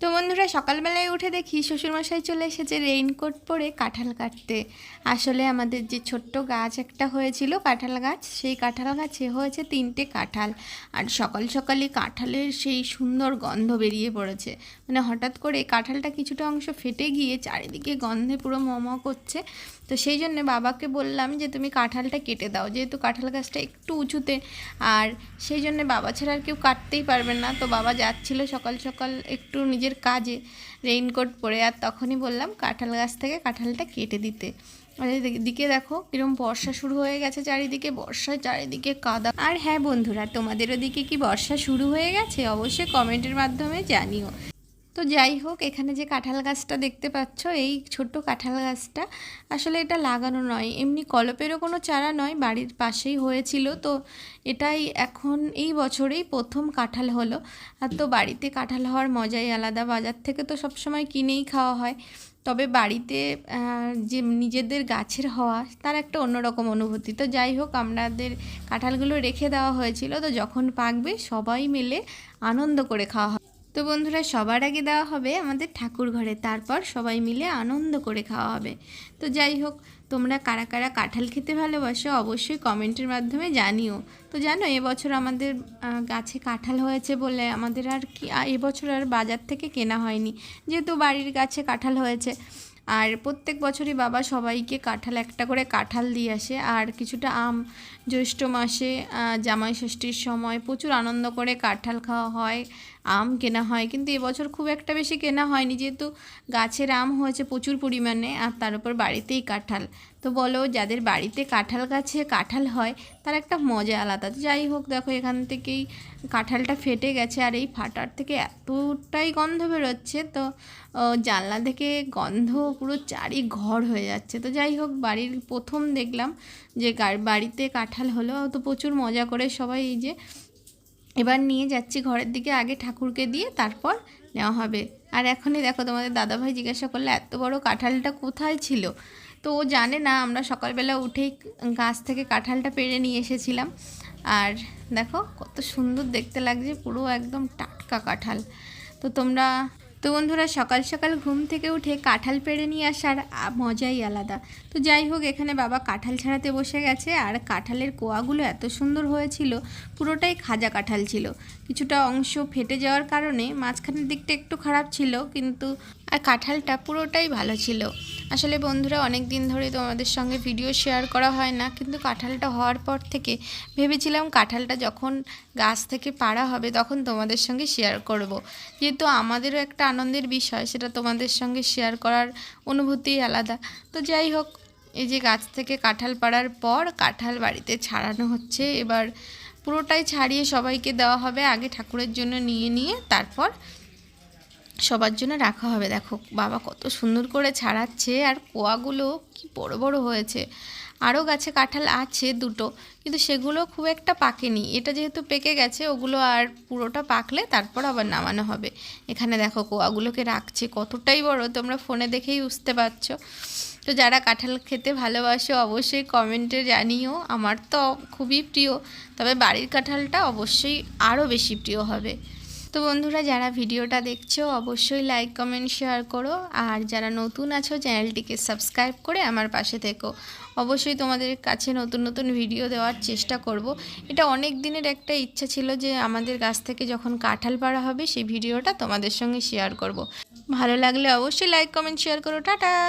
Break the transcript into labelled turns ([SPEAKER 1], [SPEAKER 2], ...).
[SPEAKER 1] তো বন্ধুরা, সকালবেলায় উঠে দেখি শ্বশুরমশাই চলে এসেছে রেইনকোট পরে কাঁঠাল কাটতে। আসলে আমাদের যে ছোট্ট গাছ একটা হয়েছিল কাঁঠাল গাছ, সেই কাঁঠাল গাছে হয়েছে তিনটে কাঁঠাল। আর সকাল সকালই কাঁঠালের সেই সুন্দর গন্ধ বেরিয়ে পড়েছে। মানে হঠাৎ করে কাঁঠালটা কিছুটা অংশ ফেটে গিয়ে চারিদিকে গন্ধে পুরো মম করছে। তো সেই জন্যে বাবাকে বললাম যে, তুমি কাঁঠালটা কেটে দাও, যেহেতু কাঁঠাল গাছটা একটু উঁচুতে। আর সেই জন্যে বাবা ছাড়া আর কেউ কাটতেই পারবেন না। তো বাবা যাচ্ছিল সকাল সকাল একটু নিজের কাজে রেইনকোট পরে, আর তখনই বললাম কাঁঠাল গাছ থেকে কাঁঠালটা কেটে দিতে। আর এদিকে দেখো কিরম বর্ষা শুরু হয়ে গেছে চারিদিকে বর্ষা চারিদিকে কাদা। আর হ্যাঁ বন্ধুরা, তোমাদের ওদিকে কি বর্ষা শুরু হয়ে গেছে? অবশ্যই কমেন্টের মাধ্যমে জানিও। তো যাই হোক, এখানে যে কাঁঠাল গাছটা দেখতে পাচ্ছ, এই ছোট্ট কাঁঠাল গাছটা আসলে এটা লাগানো নয়। এমনি কলপেরও কোনো চারা নয়, বাড়ির পাশেই হয়েছিল। তো এটাই এখন এই বছরেই প্রথম কাঁঠাল হলো। আর তো বাড়িতে কাঁঠাল হওয়ার মজাই আলাদা। বাজার থেকে তো সবসময় কিনেই খাওয়া হয়। তবে বাড়িতে যে নিজেদের গাছের হওয়া, তার একটা অন্যরকম অনুভূতি। তো যাই হোক আমাদের কাঁঠালগুলো রেখে দেওয়া হয়েছিল। তো যখন পাকবে, সবাই মিলে আনন্দ করে খাওয়া তো বন্ধুরা, সবার আগে দেওয়া হবে আমাদের ঠাকুর ঘরে। তারপর সবাই মিলে আনন্দ করে খাওয়া হবে। তো যাই হোক, তোমরা কারা কারা কাঁঠাল খেতে ভালোবাসো অবশ্যই কমেন্টের মাধ্যমে জানিও। তো জানো, এবছর আমাদের গাছে কাঁঠাল হয়েছে বলে আমাদের আর কি এবছর আর বাজার থেকে কেনা হয়নি। যেহেতু বাড়ির গাছে কাঁঠাল হয়েছে, আর প্রত্যেক বছরই বাবা সবাইকে কাঁঠাল, একটা করে কাঁঠাল দিয়ে আসে। আর কিছুটা আম, জ্যৈষ্ঠ মাসে জামাই ষষ্ঠীর সময় প্রচুর আনন্দ করে কাঁঠাল খাওয়া হয়। আম কেনা হয়, কিন্তু এবছর খুব একটা বেশি কেনা হয়নি। যেহেতু গাছের আম হয়েছে প্রচুর পরিমাণে আর তার উপর বাড়িতেই কাঁঠাল। তো বলো, যাদের বাড়িতে কাঁঠাল গাছে কাঁঠাল হয়, তার একটা মজা আলাদা। যাই হোক, দেখো এখান থেকেই কাঁঠালটা ফেটে গেছে আর এই ফাটার থেকে এতটাই গন্ধ বেরোচ্ছে তো জানলা থেকে গন্ধ পুরো চারি ঘর হয়ে যাচ্ছে। তো যাই হোক, বাড়ির প্রথম দেখলাম যে বাড়িতে কাঁঠাল হলো, তো প্রচুর মজা করে সবাই এই যে এবার নিয়ে যাচ্ছি ঘরের দিকে আগে ঠাকুরকে দিয়ে তারপর নেওয়া হবে। আর এখনই দেখো তোমাদের দাদাভাই জিজ্ঞাসা করলে, এত বড় কাঁঠালটা কোথায় ছিল? তো ও জানে না, আমরা সকালবেলা উঠেই গাছ থেকে কাঁঠালটা পেরে নিয়ে এসেছিলাম। আর দেখো কত সুন্দর দেখতে লাগছে, পুরো একদম টাটকা কাঁঠাল। তো তোমরা তো বন্ধুরা, সকাল সকাল ঘুম থেকে উঠে কাঁঠাল পেড়ে নিয়ে আসার মজাই আলাদা। তো যাই হোক, এখানে বাবা কাঁঠাল ছাড়াতে বসে গেছে আর কাঁঠালের কোয়াগুলো এত সুন্দর হয়েছিল, পুরোটাই খাজা কাঁঠাল ছিল। কিছুটা অংশ ফেটে যাওয়ার কারণে মাঝখানের দিকটা একটু খারাপ ছিল, কিন্তু আর কাঁঠালটা পুরোটাই ভালো ছিল। আসলে বন্ধুরা অনেক দিন ধরে তোমাদের সঙ্গে ভিডিও শেয়ার করা হয় না, কিন্তু কাঁঠালটা হওয়ার পর থেকে ভেবেছিলাম কাঁঠালটা যখন গাছ থেকে পাড়া হবে তখন তোমাদের সঙ্গে শেয়ার করব। যেহেতু আমাদেরও একটা আনন্দের বিষয়, সেটা তোমাদের সঙ্গে শেয়ার করার অনুভূতি আলাদা তো যাই হোক, এই যে গাছ থেকে কাঁঠাল পাড়ার পর কাঁঠাল বাড়িতে ছাড়ানো হচ্ছে এবার পুরোটাই ছাড়িয়ে সবাইকে দেওয়া হবে, আগে ঠাকুরের জন্য নিয়ে নিয়ে তারপর সবার জন্য রাখা হবে। দেখো, বাবা কত সুন্দর করে ছাড়াচ্ছে আর কোয়াগুলো কি বড় বড় হয়েছে। আরও গাছে কাঁঠাল আছে দুটো, কিন্তু সেগুলো খুব একটা পাকেনি। এটা যেহেতু পেকে গেছে, ওগুলো আর পুরোটা পাকলে তারপর আবার নামানো হবে। এখানে দেখো, কোয়াগুলোকে রাখছে, কতটাই বড়, তোমরা ফোনে দেখেই বুঝতে পারছ। তো যারা কাঁঠাল খেতে ভালোবাসো, অবশ্যই কমেন্টে জানিও। আমার তো খুবই প্রিয়, তবে বাড়ির কাঁঠালটা অবশ্যই আরও বেশি প্রিয় হবে। তো বন্ধুরা, যারা ভিডিওটা দেখছ, অবশ্যই লাইক কমেন্ট শেয়ার করো আর যারা নতুন আছো, চ্যানেলটিকে সাবস্ক্রাইব করে আমার পাশে থেকো অবশ্যই তোমাদের কাছে নতুন নতুন ভিডিও দেওয়ার চেষ্টা করব। এটা অনেক দিনের একটা ইচ্ছা ছিল যে আমাদের গাছ থেকে যখন কাঁঠাল পাড়া হবে, সেই ভিডিওটা তোমাদের সঙ্গে শেয়ার করব। ভালো লাগলে অবশ্যই লাইক কমেন্ট শেয়ার করো টাটা